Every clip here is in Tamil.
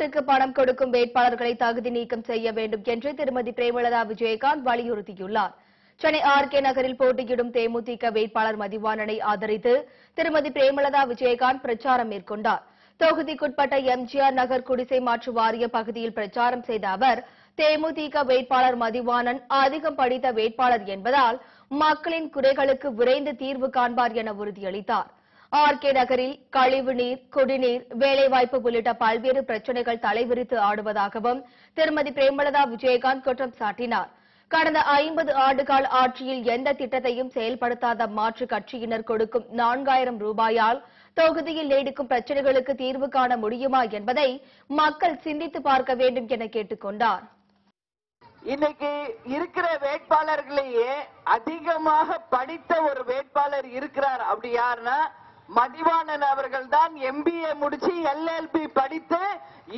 ஓட்டிற்கு பணம் கொடுக்கும் வேட்பாளர்களை தகுதி நீக்கம் செய்ய வேண்டும் என்று திருமதி பிரேமலதா விஜயகாந்த் வலியுறுத்தியுள்ளார். சென்னை ஆர் கே நகரில் போட்டியிடும் தேமுதிக வேட்பாளர் மதிவாணனை ஆதரித்து திருமதி பிரேமலதா விஜயகாந்த் பிரச்சாரம் மேற்கொண்டார். தொகுதிக்குட்பட்ட எம்ஜிஆர் நகர் குடிசை மாற்று வாரிய பகுதியில் பிரச்சாரம் செய்த அவர் தேமுதிக வேட்பாளர் மதிவாணன் அதிகம் படித்த வேட்பாளர் என்பதால் மக்களின் குறைகளுக்கு விரைந்து தீர்வு காண்பார் என உறுதியளித்தார். ஆர் கே நகரில் கழிவுநீர் குடிநீர் வேலைவாய்ப்பு உள்ளிட்ட பல்வேறு பிரச்சனைகள் தலைவிரித்து ஆடுவதாகவும் திருமதி பிரேமலதா விஜயகாந்த் குற்றம் சாட்டினார். கடந்த ஐம்பது ஆண்டுகால ஆட்சியில் எந்த திட்டத்தையும் செயல்படுத்தாத மாற்று கட்சியினர் கொடுக்கும் நான்காயிரம் ரூபாயால் தொகுதியில் நீடிக்கும் பிரச்சனைகளுக்கு தீர்வு காண முடியுமா என்பதை மக்கள் சிந்தித்து பார்க்க வேண்டும் என கேட்டுக் கொண்டார் இன்னைக்கு இருக்கிற வேட்பாளர்களையே அதிகமாக படித்த ஒரு வேட்பாளர் இருக்கிறார். அப்படி யாருன்னா மதிவாணன் அவர்கள் தான் எம்பிஏ முடிச்சு எல்எல்பி படித்து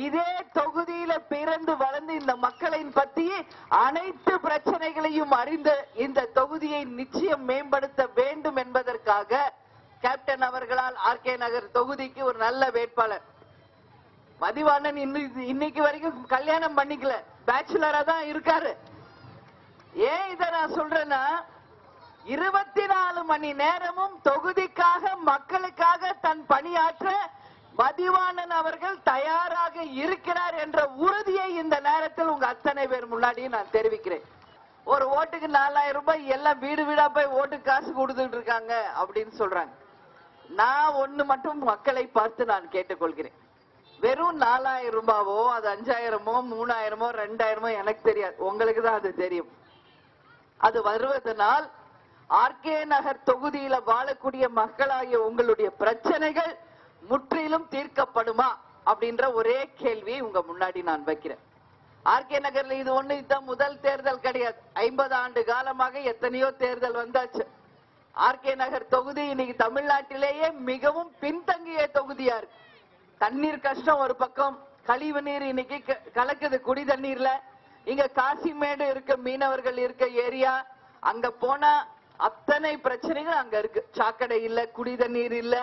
இதே தொகுதியில பிறந்து வளர்ந்து இந்த மக்களின் பத்தி அனைத்து பிரச்சனைகளையும் அறிந்து இந்த தொகுதியை நிச்சயம் மேம்படுத்த வேண்டும் என்பதற்காக கேப்டன் அவர்களால் ஆர்கே நகர் தொகுதிக்கு ஒரு நல்ல வேட்பாளர். மதிவாணன் இன்னைக்கு வரைக்கும் கல்யாணம் பண்ணிக்கல. பேச்சுலரா தான் இருக்காரு. ஏன் இதை நான் சொல்றேன்னா இருபத்தி நாலு மணி நேரமும் தொகுதிக்காக மக்களுக்காக தன் பணியாற்ற மதிவாணன் அவர்கள் தயாராக இருக்கிறார் என்ற உறுதியை இந்த நேரத்தில் உங்க அத்தனை பேர் முன்னாடி நான் தெரிவிக்கிறேன். ஒரு ஓட்டுக்கு நாலாயிரம் ரூபாய் எல்லாம் வீடு வீடா போய் ஓட்டு காசு கொடுத்துட்டு இருக்காங்க அப்படின்னு சொல்றாங்க. நான் ஒண்ணு மட்டும் மக்களை பார்த்து நான் கேட்டுக்கொள்கிறேன். வெறும் நாலாயிரம் ரூபாவோ அது அஞ்சாயிரமோ மூணாயிரமோ ரெண்டாயிரமோ எனக்கு தெரியாது. உங்களுக்கு தான் அது தெரியும். அது வருவதனால் ஆர்கே நகர் தொகுதியில வாழக்கூடிய மக்களாகிய உங்களுடைய பிரச்சனைகள் முற்றிலும் தீர்க்கப்படுமா அப்படின்ற ஒரே கேள்வியை உங்க முன்னாடி நான் வைக்கிறேன். ஆர்கே நகர்ல இது ஒண்ணு இதுதான் முதல் தேர்தல் கிடையாது. ஐம்பது ஆண்டு காலமாக எத்தனையோ தேர்தல் வந்தாச்சு. ஆர்கே நகர் தொகுதி இன்னைக்கு தமிழ்நாட்டிலேயே மிகவும் பின்தங்கிய தொகுதியா இருக்கு. தண்ணீர் கஷ்டம் ஒரு பக்கம் கழிவு நீர் இன்னைக்கு க- கலக்குது குடி தண்ணீர்ல இங்க காசிமேடு இருக்க மீனவர்கள் இருக்க ஏரியா அங்க போனா அத்தனை பிரச்சனைகள் அங்க இருக்கு. சாக்கடை இல்ல குடி தண்ணீர் இல்ல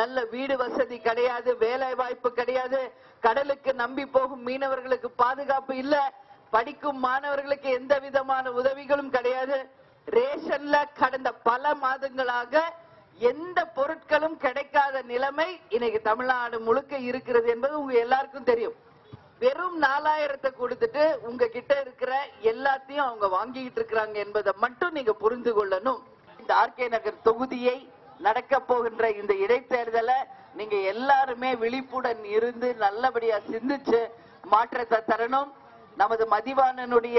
நல்ல வீடு வசதி கிடையாது வேலை வாய்ப்பு கிடையாது கடலுக்கு நம்பி போகும் மீனவர்களுக்கு பாதுகாப்பு இல்ல படிக்கும் மாணவர்களுக்கு எந்த விதமான உதவிகளும் கிடையாது. ரேஷன்ல கடந்த பல மாதங்களாக எந்த பொருட்களும் கிடைக்காத நிலைமை இன்னைக்கு தமிழ்நாடு முழுக்க இருக்கிறது என்பது உங்க எல்லாருக்கும் தெரியும். வெறும் நாலாயிரத்தை கொடுத்துட்டு உங்ககிட்ட இருக்கிற எல்லாத்தையும் அவங்க வாங்கிட்டு இருக்கிறாங்க என்பதை மட்டும் நீங்க புரிந்து கொள்ளணும். இந்த ஆர்கே நகர் தொகுதியை நடக்க போகின்ற இந்த இடைத்தேர்தலை நீங்க எல்லாருமே விழிப்புடன் இருந்து நல்லபடியா சிந்திச்சு மாற்றத்தை தரணும். நமது மதிவாணனுடைய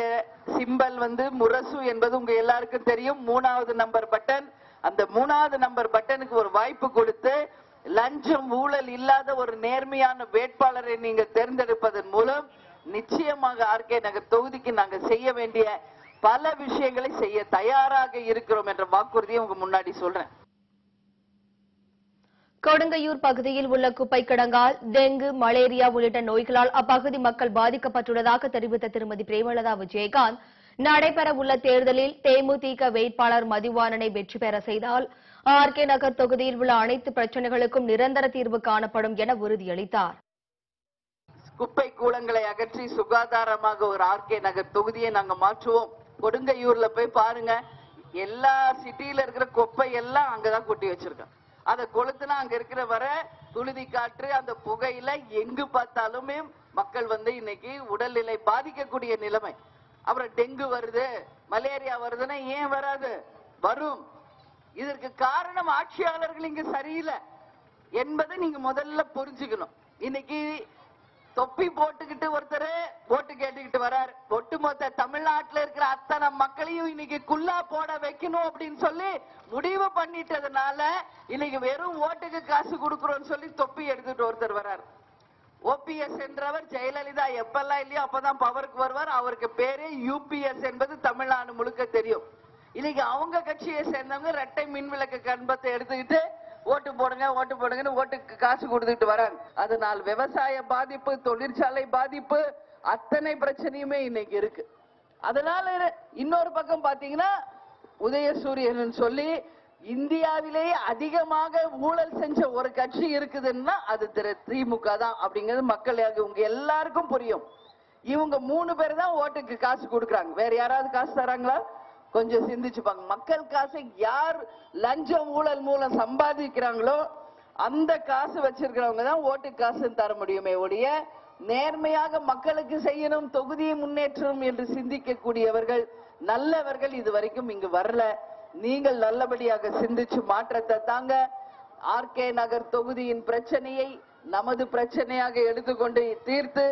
சிம்பல் வந்து முரசு என்பது உங்க எல்லாருக்கும் தெரியும். மூணாவது நம்பர் பட்டன். அந்த மூணாவது நம்பர் பட்டனுக்கு ஒரு வாய்ப்பு கொடுத்து லஞ்சம் ஊழல் இல்லாத ஒரு நேர்மையான வேட்பாளரை நீங்க தேர்ந்தெடுப்பதன் மூலம் நிச்சயமாக ஆர்கே நகர் தொகுதிக்கு நாங்க செய்ய வேண்டிய பல விஷயங்களை செய்ய தயாராக இருக்கிறோம் என்ற வாக்குறுதியை உங்க முன்னாடி சொல்றேன். கொடுங்கையூர் பகுதியில் உள்ள குப்பை கிடங்கால் டெங்கு மலேரியா உள்ளிட்ட நோய்களால் அப்பகுதி மக்கள் பாதிக்கப்பட்டுள்ளதாக தெரிவித்த திருமதி பிரேமலதா விஜயகாந்த் நடைபெறவுள்ள தேர்தலில் தேமுதிக வேட்பாளர் மதிவாணனை வெற்றி பெற செய்தால் ஆர் கே நகர் தொகுதியில் உள்ள அனைத்து பிரச்சனைகளுக்கும் நிரந்தர தீர்வு காணப்படும் என உறுதியளித்தார். குப்பை கூலங்களை அகற்றி சுகாதாரமாக ஒரு ஆர்கே நகர் தொகுதியை நாங்க மாற்றுவோம். கொடுங்கையூர்ல போய் பாருங்க எல்லா சிட்டியில இருக்கிற குப்பை எல்லாம் அங்கதான் கொட்டி வச்சிருக்கோம். அதை கொளுத்துனா அங்க இருக்கிற வர துளுதி காற்று அந்த புகையில எங்கு பார்த்தாலுமே மக்கள் வந்து இன்னைக்கு உடல்நிலை பாதிக்கக்கூடிய நிலைமை. அப்புறம் டெங்கு வருது மலேரியா வருதுன்னா ஏன் வராது? வரும். இதற்கு காரணம் ஆட்சியாளர்கள் இங்க சரியில்லை என்பதை நீங்க முதல்ல புரிஞ்சுக்கணும். இன்னைக்கு தொப்பி போட்டுக்கிட்டு ஒருத்தர் ஓட்டு கேட்டுக்கிட்டு வர்றாரு ஒட்டுமொத்த தமிழ்நாட்டில் இருக்கிற அத்தனை மக்களையும் இன்னைக்கு குல்லா போட வைக்கணும் அப்படின்னு சொல்லி முடிவு பண்ணிட்டதுனால இன்னைக்கு வெறும் ஓட்டுக்கு காசு கொடுக்குறோன்னு சொல்லி தொப்பி எடுத்துட்டு ஒருத்தர் வர்றாரு ஓபிஎஸ் என்றவர் ஜெயலலிதா எப்பெல்லாம் இல்லையோ அப்பதான் பவருக்கு வருவார். அவருக்கு பேரே யூபிஎஸ் என்பது தமிழ்நாடு முழுக்க தெரியும். இன்னைக்கு அவங்க கட்சியை சேர்ந்தவங்க ரெட்டை மின் விளக்கு கண்பத்தை எடுத்துக்கிட்டு ஓட்டு போடுங்க ஓட்டு போடுங்கன்னு ஓட்டுக்கு காசு கொடுத்துட்டு வராங்க. அதனால் விவசாய பாதிப்பு தொழிற்சாலை பாதிப்பு அத்தனை பிரச்சனையுமே இன்னைக்கு இருக்கு. அதனால இன்னொரு பக்கம் பாத்தீங்கன்னா உதயசூரியன் சொல்லி இந்தியாவிலேயே அதிகமாக ஊழல் செஞ்ச ஒரு கட்சி இருக்குதுன்னா அது திரு திமுக தான் அப்படிங்கிறது மக்கள் உங்க எல்லாருக்கும் புரியும். இவங்க மூணு பேர் தான் ஓட்டுக்கு காசு கொடுக்குறாங்க. வேற யாராவது காசு தராங்களா? கொஞ்சம் சிந்திச்சுப்பாங்க மக்கள் காசை யார் லஞ்சம் ஊழல் மூலம் சம்பாதிக்கிறாங்களோ அந்த காசு வச்சிருக்கிறவங்க தான் ஓட்டு காசு தர முடியுமே ஒழிய நேர்மையாக மக்களுக்கு செய்யணும் தொகுதியை முன்னேற்றம் என்று சிந்திக்கக்கூடியவர்கள் நல்லவர்கள் இது வரைக்கும் இங்கு வரல. நீங்கள் நல்லபடியாக சிந்திச்சு மாற்றத்தை தாங்க. ஆர்கே நகர் தொகுதியின் பிரச்சனையை நமது பிரச்சனையாக எடுத்துக்கொண்டு தீர்த்து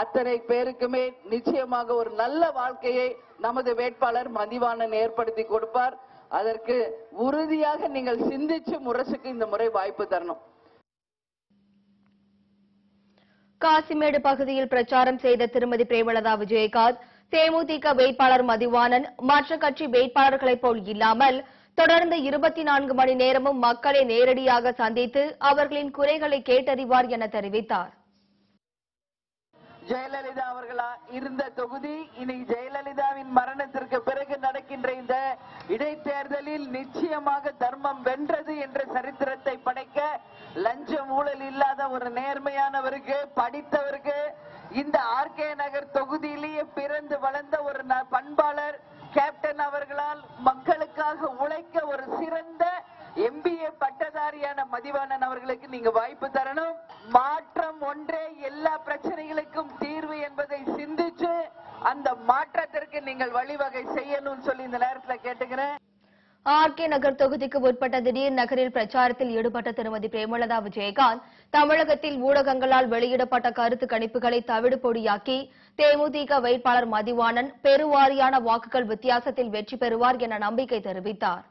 அத்தனை பேருக்குமே நிச்சயமாக ஒரு நல்ல வாழ்க்கையை நமது வேட்பாளர் மதிவாணன் ஏற்படுத்தி கொடுப்பார். அதற்கு உறுதியாக நீங்கள் சிந்திச்சு முரசுக்கு இந்த முறை வாய்ப்பு தரணும். காசிமேடு பகுதியில் பிரச்சாரம் செய்த திருமதி பிரேமலதா விஜயகாந்த் தேமுதிக வேட்பாளர் மதிவாணன் மற்ற கட்சி வேட்பாளர்களைப் போல் இல்லாமல் தொடர்ந்து இருபத்தி நான்கு மணி நேரமும் மக்களை நேரடியாக சந்தித்து அவர்களின் குறைகளை கேட்டறிவார் என தெரிவித்தார். ஜெயலலிதா அவர்களா இருந்த தொகுதி இனி ஜெயலலிதாவின் மரணத்திற்கு பிறகு நடக்கின்ற இந்த இடைத்தேர்தலில் நிச்சயமாக தர்மம் வென்றது என்ற சரித்திரத்தை படைக்க லஞ்சம் ஊழல் இல்லாத ஒரு நேர்மையானவருக்கு படித்தவருக்கு இந்த ஆர்கே நகர் தொகுதியிலேயே பிறந்து வளர்ந்த ஒரு பண்பாளர் கேப்டன் அவர்களால் மக்களுக்காக உழைக்க ஒரு சிறந்த எம்பிஏ பட்டதாரியான மதிவாணன் அவர்களுக்கு நீங்க வாய்ப்பு தரணும். மாற்றம் ஒன்றே எல்லா பிரச்சனைகளுக்கும் தீர்வு என்பதை சிந்திச்சு அந்த மாற்றத்திற்கு நீங்கள் வழிவகை செய்யணும்னு சொல்லி இந்த நேரத்தில் கேட்டுக்கிறேன். ஆர்கே நகர் தொகுதிக்கு உட்பட்ட திடீர் நகரில் பிரச்சாரத்தில் ஈடுபட்ட திருமதி பிரேமலதா விஜயகாந்த் தமிழகத்தில் ஊடகங்களால் வெளியிடப்பட்ட கருத்து கணிப்புகளை தவிடு பொடியாக்கி தேமுதிக வேட்பாளர் மதிவாணன் பெருவாரியான வாக்குகள் வித்தியாசத்தில் வெற்றி பெறுவார் என நம்பிக்கை தெரிவித்தார்.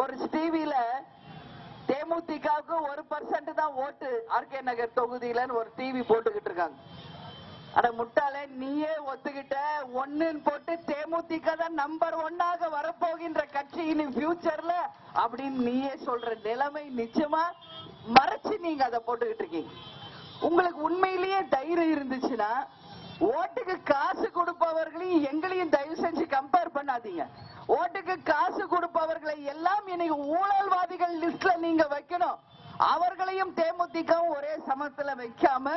ஒரு டிவியில தேமுதிகவுக்கு ஒரு பர்சன்ட் தான் ஓட்டு ஆர்கே நகர் தொகுதியில ஒரு டிவி போட்டுக்கிட்டு இருக்காங்க. அட முட்டாளே நீயே ஒத்துக்கிட்ட. ஒன்னுன்னு போட்டு தேமுதிக தான் நம்பர் ஒன்னாக வரப்போகின்ற கட்சியின் பியூச்சர்ல அப்படின்னு நீயே சொல்ற நிலைமை நிச்சயமா மறைச்சு நீங்க அதை போட்டுக்கிட்டு இருக்கீங்க. உங்களுக்கு உண்மையிலேயே தைரியம் இருந்துச்சுன்னா ஓட்டுக்கு காசு கொடுப்பவர்களையும் எங்களையும் தயவு செஞ்சு கம்பேர் பண்ணாதீங்க. ஓட்டுக்கு காசு கொடுப்பவர்களை எல்லாம் இன்னைக்கு ஊழல்வாதிகள் லிஸ்ட்ல நீங்க வைக்கணும். அவர்களையும் தேமுதிகவும் ஒரே சமத்துல வைக்காம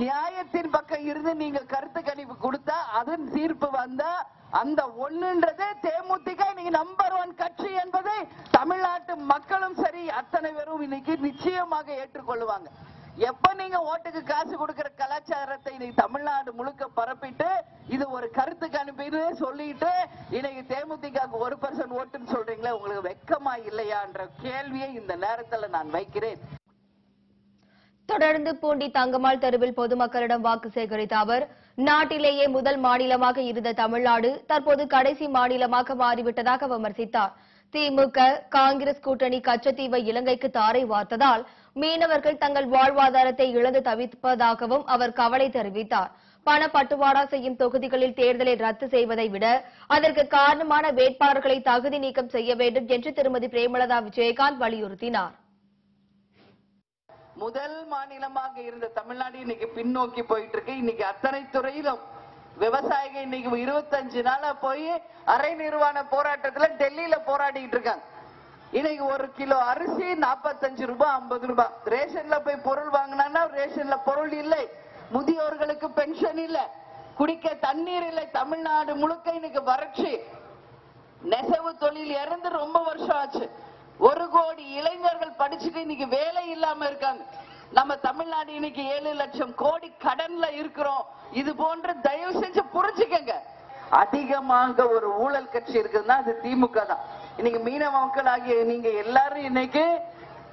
நியாயத்தின் பக்கம் இருந்து நீங்க கருத்து கணிப்பு கொடுத்தா அதன் தீர்ப்பு வந்தா அந்த ஒண்ணுன்றது தேமுதிக இன்னைக்கு நம்பர் ஒன் கட்சி என்பதை தமிழ்நாட்டு மக்களும் சரி அத்தனை பேரும் இன்னைக்கு நிச்சயமாக ஏற்றுக்கொள்வாங்க எப்ப நீங்க ஓட்டுக்கு காசு கொடுக்கிற கலாச்சாரத்தை இன்னைக்கு தமிழ்நாடு முழுக்க பரப்பிட்டு இது ஒரு கருத்துக்கு அனுப்பின்னு சொல்லிட்டு இன்னைக்கு தேமுதிக ஒரு பர்சன்ட் ஓட்டுன்னு சொல்றீங்களே உங்களுக்கு வெக்கமா இல்லையான்ற கேள்வியை இந்த நேரத்துல நான் வைக்கிறேன். தொடர்ந்து பூண்டி தங்கம்மாள் தெருவில் பொதுமக்களிடம் வாக்கு சேகரித்த அவர் நாட்டிலேயே முதல் மாநிலமாக இருந்த தமிழ்நாடு தற்போது கடைசி மாநிலமாக மாறிவிட்டதாக விமர்சித்தார். திமுக காங்கிரஸ் கூட்டணி கச்சத்தீவை இலங்கைக்கு தாரை வார்த்ததால் மீனவர்கள் தங்கள் வாழ்வாதாரத்தை இழந்து தவிப்பதாகவும் அவர் கவலை தெரிவித்தார். பண பட்டுவாடா செய்யும் தொகுதிகளில் தேர்தலை ரத்து செய்வதை விட அதற்கு காரணமான வேட்பாளர்களை தகுதி நீக்கம் செய்ய வேண்டும் என்று திருமதி பிரேமலதா விஜயகாந்த் வலியுறுத்தினார். முதல் மாநிலமாக இருந்த தமிழ்நாடு இன்னைக்கு பின்னோக்கி போயிட்டு இருக்கு. இன்னைக்கு அத்தனை துறையிலும் விவசாயிகள் இன்னைக்கு இருபத்தஞ்சு நாளா போய் அரை நிர்வாண போராட்டத்துல டெல்லியில போராடிட்டு இருக்காங்க. இன்னைக்கு ஒரு கிலோ அரிசி நாற்பத்தஞ்சு ரூபாய் ஐம்பது ரூபாய் ரேஷன்ல போய் பொருள் வாங்கினா ரேஷன்ல பொருள் இல்லை. முதியோர்களுக்கு பென்ஷன் இல்ல. குடிக்க தண்ணீர் இல்லை. தமிழ்நாடு முழுக்க இன்னைக்கு வறட்சி. நெசவு தொழில் இறந்து ரொம்ப வருஷம் ஆச்சு. ஒரு கோடி இளைஞர்கள் படிச்சுட்டு இன்னைக்கு வேலை இல்லாம இருக்காங்க. நம்ம தமிழ்நாடு இன்னைக்கு ஏழு லட்சம் கோடி கடன்ல இருக்கிறோம். இது போன்ற தயவு செஞ்சு புரிஞ்சுக்கங்க. அதிகமாக ஒரு ஊழல் கட்சி இருக்குதுன்னா அது திமுக தான். இன்னைக்கு மீனவ மக்கள் ஆகிய நீங்க எல்லாரும் இன்னைக்கு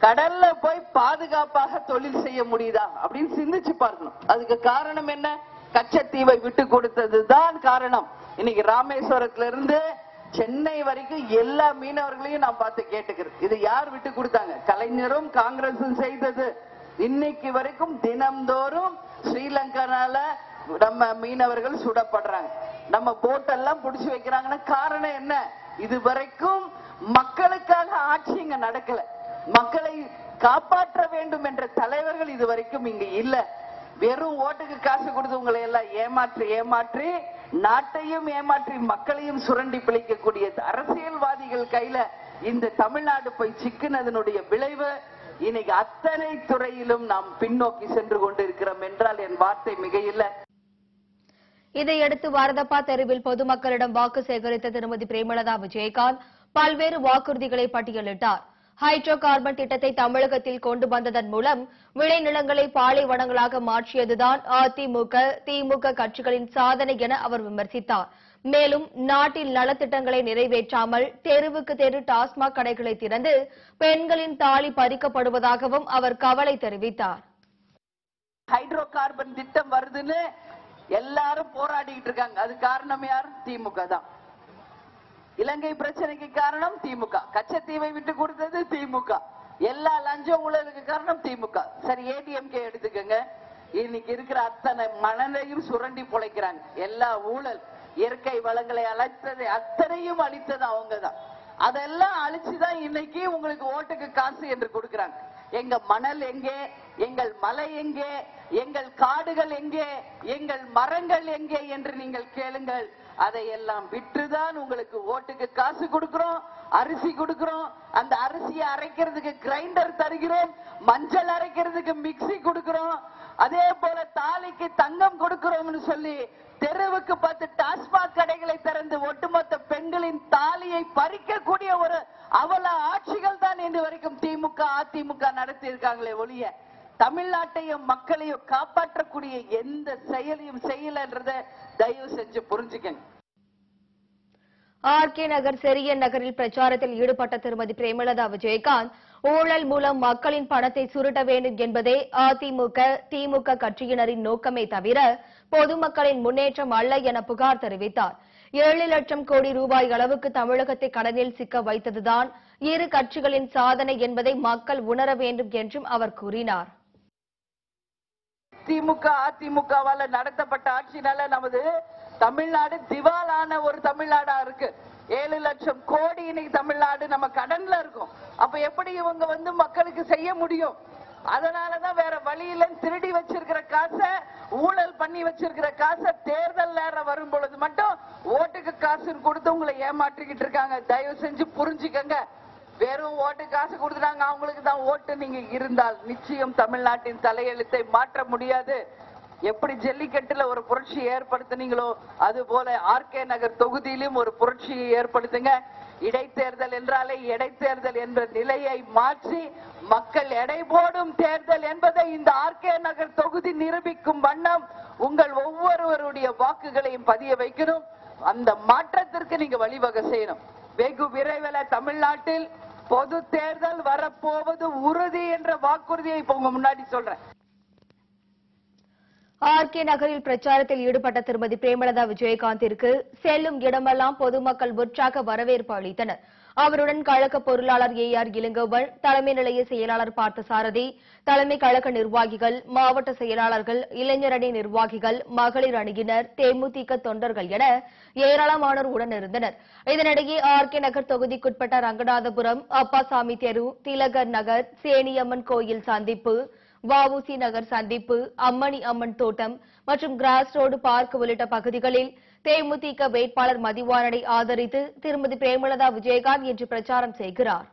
கடல்ல போய் பாதுகாப்பாக தொழில் செய்ய முடியுதா அப்படின்னு சிந்திச்சு பார்க்கணும். அதுக்கு காரணம் என்ன? கச்சத்தீவை விட்டு கொடுத்தது தான் காரணம். இன்னைக்கு ராமேஸ்வரத்துல இருந்து சென்னை வரைக்கும் எல்லா மீனவர்களையும் நான் பார்த்து கேட்டுக்கிறேன். இது யார் விட்டு கொடுத்தாங்க? கலைஞரும் காங்கிரசும் செய்தது. இன்னைக்கு வரைக்கும் தினம்தோறும் ஸ்ரீலங்கனால நம்ம மீனவர்கள் சுடப்படுறாங்க. நம்ம போட்டெல்லாம் புடிச்சு வைக்கிறாங்கன்னா காரணம் என்ன? இது வரைக்கும் மக்களுக்காக ஆட்சி இங்க நடக்கல. மக்களை காப்பாற்ற வேண்டும் என்ற தலைவர்கள் இது வரைக்கும் இங்க இல்ல. வெறும் ஓட்டுக்கு காசு கொடுத்து உங்களை எல்லாம் ஏமாற்றி ஏமாற்றி நாட்டையும் ஏமாற்றி மக்களையும் சுரண்டி பிழைக்கக்கூடிய அரசியல்வாதிகள் கையில இந்த தமிழ்நாடு போய் சிக்கினதனுடைய விளைவு இன்னைக்கு அத்தனை துறையிலும் நாம் பின்னோக்கி சென்று கொண்டிருக்கிறோம் என்றால் என் வார்த்தை மிகையில்ல. இதையடுத்து வாரதப்பா தெருவில் பொதுமக்களிடம் வாக்கு சேகரித்த திருமதி பிரேமலதா விஜயகாந்த் பல்வேறு வாக்குறுதிகளை பட்டியலிட்டார். ஹைட்ரோ கார்பன் திட்டத்தை தமிழகத்தில் கொண்டு வந்ததன் மூலம் விளைநிலங்களை பாலைவனங்களாக மாற்றியதுதான் அதிமுக திமுக கட்சிகளின் சாதனை என அவர் விமர்சித்தார். மேலும் நாட்டில் நலத்திட்டங்களை நிறைவேற்றாமல் தெருவுக்கு தெரு டாஸ்மாக் கடைகளை திறந்து பெண்களின் தாலி பறிக்கப்படுவதாகவும் அவர் கவலை தெரிவித்தார். ஹைட்ரோ கார்பன் திட்டம் வருதுன்னு எல்லாரும் போராடிட்டு இருக்காங்க. அது காரணம் யார்? திமுக தான். இலங்கை பிரச்சனைக்கு காரணம் திமுக. கச்சத்தீவை விட்டு கொடுத்தது திமுக. எல்லா லஞ்ச ஊழலுக்கு காரணம் திமுக. சரி ஏடிஎம்கே எடுத்துக்கங்க. இன்னைக்கு இருக்கிற அத்தனை மணலையும் சுரண்டி பொழைக்கிறாங்க. எல்லா ஊழல். இயற்கை வளங்களை அழைத்தது அத்தனையும் அழித்தது அவங்க தான் அதெல்லாம் அழிச்சுதான் இன்னைக்கு உங்களுக்கு ஓட்டுக்கு காசு என்று கொடுக்கிறாங்க. எங்க மணல் எங்கே? எங்கள் மலை எங்கே? எங்கள் காடுகள் எங்கே? எங்கள் மரங்கள் எங்கே என்று நீங்கள் கேளுங்கள். அதையெல்லாம் விற்றுதான் உங்களுக்கு ஓட்டுக்கு காசு கொடுக்கிறோம் அரிசி கொடுக்கிறோம். அந்த அரிசியை அரைக்கிறதுக்கு கிரைண்டர் தருகிறோம் மஞ்சள் அரைக்கிறதுக்கு மிக்ஸி கொடுக்கிறோம். அதே போல தாலிக்கு தங்கம் கொடுக்கிறோம்னு சொல்லி தெருவுக்கு பத்து டாஸ்மாக் கடைகளை திறந்து ஒட்டுமொத்த பெண்களின் தாலியை பறிக்கக்கூடிய ஒரு அவல ஆட்சிகள் தான் இன்று வரைக்கும் திமுக அதிமுக நடத்தி இருக்காங்களே ஒழிய தமிழ்நாட்டையும் மக்களையும் காப்பாற்றக்கூடிய எந்த செயலையும் செய்யலன்றத தயவு செஞ்சு புரிஞ்சுக்கங்க. ஆர் கே நகர் செரியன் நகரில் பிரச்சாரத்தில் ஈடுபட்ட திருமதி பிரேமலதா விஜயகாந்த் ஊழல் மூலம் மக்களின் பணத்தை சுருட்ட வேண்டும் என்பதே அதிமுக திமுக கட்சியினரின் நோக்கமே தவிர பொதுமக்களின் முன்னேற்றம் அல்ல என புகார் தெரிவித்தார். ஏழு லட்சம் கோடி ரூபாய் அளவுக்கு தமிழகத்தை கடனில் சிக்க வைத்ததுதான் இரு கட்சிகளின் சாதனை என்பதை மக்கள் உணர வேண்டும் என்றும் அவர் கூறினார். திமுக அதிமுகவால நடத்தப்பட்ட ஆட்சினால நமது தமிழ்நாடு திவாலான ஒரு தமிழ்நாடா இருக்கு. ஏழு லட்சம் கோடி இன்னைக்கு தமிழ்நாடு நம்ம கடன்ல இருக்கும். அப்ப எப்படி இவங்க வந்து மக்களுக்கு செய்ய முடியும்? அதனாலதான் வேற வழியில திருடி வச்சிருக்கிற காசை ஊழல் பண்ணி வச்சிருக்கிற காசை தேர்தல் நேரம் வரும் பொழுது மட்டும் ஓட்டுக்கு காசுன்னு கொடுத்து உங்களை ஏமாற்றிக்கிட்டு இருக்காங்க. தயவு செஞ்சு புரிஞ்சுக்கங்க. வெறும் ஓட்டு காசு கொடுத்துட்டாங்க. அவங்களுக்கு தான் ஓட்டு. நீங்க இருந்தால் நிச்சயம் தமிழ்நாட்டின் தலையெழுத்தை மாற்ற முடியாது. எப்படி ஜல்லிக்கட்டுல ஒரு புரட்சி ஏற்படுத்துனீங்களோ அது போல ஆர்கே நகர் தொகுதியிலும் ஒரு புரட்சியை ஏற்படுத்துங்க. இடைத்தேர்தல் என்றாலே இடைத்தேர்தல் என்ற நிலையை மாற்றி மக்கள் எடை போடும் தேர்தல் என்பதை இந்த ஆர்கே நகர் தொகுதி நிரூபிக்கும் வண்ணம் உங்கள் ஒவ்வொருவருடைய வாக்குகளையும் பதிய வைக்கணும். அந்த மாற்றத்திற்கு நீங்க வழிவகை செய்யணும். வெகு விரைவில் தமிழ்நாட்டில் பொது தேர்தல் வரப்போவது உறுதி என்ற வாக்குறுதியை இப்ப உங்க முன்னாடி சொல்றேன். ஆர் கே நகரில் பிரச்சாரத்தில் ஈடுபட்ட திருமதி பிரேமலதா விஜயகாந்திற்கு செல்லும் இடமெல்லாம் பொதுமக்கள் உற்சாக வரவேற்பு அளித்தனர். அவருடன் கழக பொருளாளர் ஏ ஆர் இளங்கோவன் தலைமை நிலைய செயலாளர் பார்த்தசாரதி தலைமை கழக நிர்வாகிகள் மாவட்ட செயலாளர்கள் இளைஞரணி நிர்வாகிகள் மகளிர் அணியினர் தேமுதிக தொண்டர்கள் என ஏராளமானோர் உடனிருந்தனர். இதனிடையே ஆர் கே நகர் தொகுதிக்குட்பட்ட ரங்கநாதபுரம் அப்பாசாமி தெரு திலகர் நகர் சேனியம்மன் கோயில் சந்திப்பு வஉசி நகர் சந்திப்பு அம்மணி அம்மன் தோட்டம் மற்றும் கிராஸ் ரோடு பார்க் உள்ளிட்ட பகுதிகளில் தேமுதிக வேட்பாளர் மதிவாணனை ஆதரித்து திருமதி பிரேமலதா விஜயகாந்த் இன்று பிரச்சாரம் செய்கிறார்.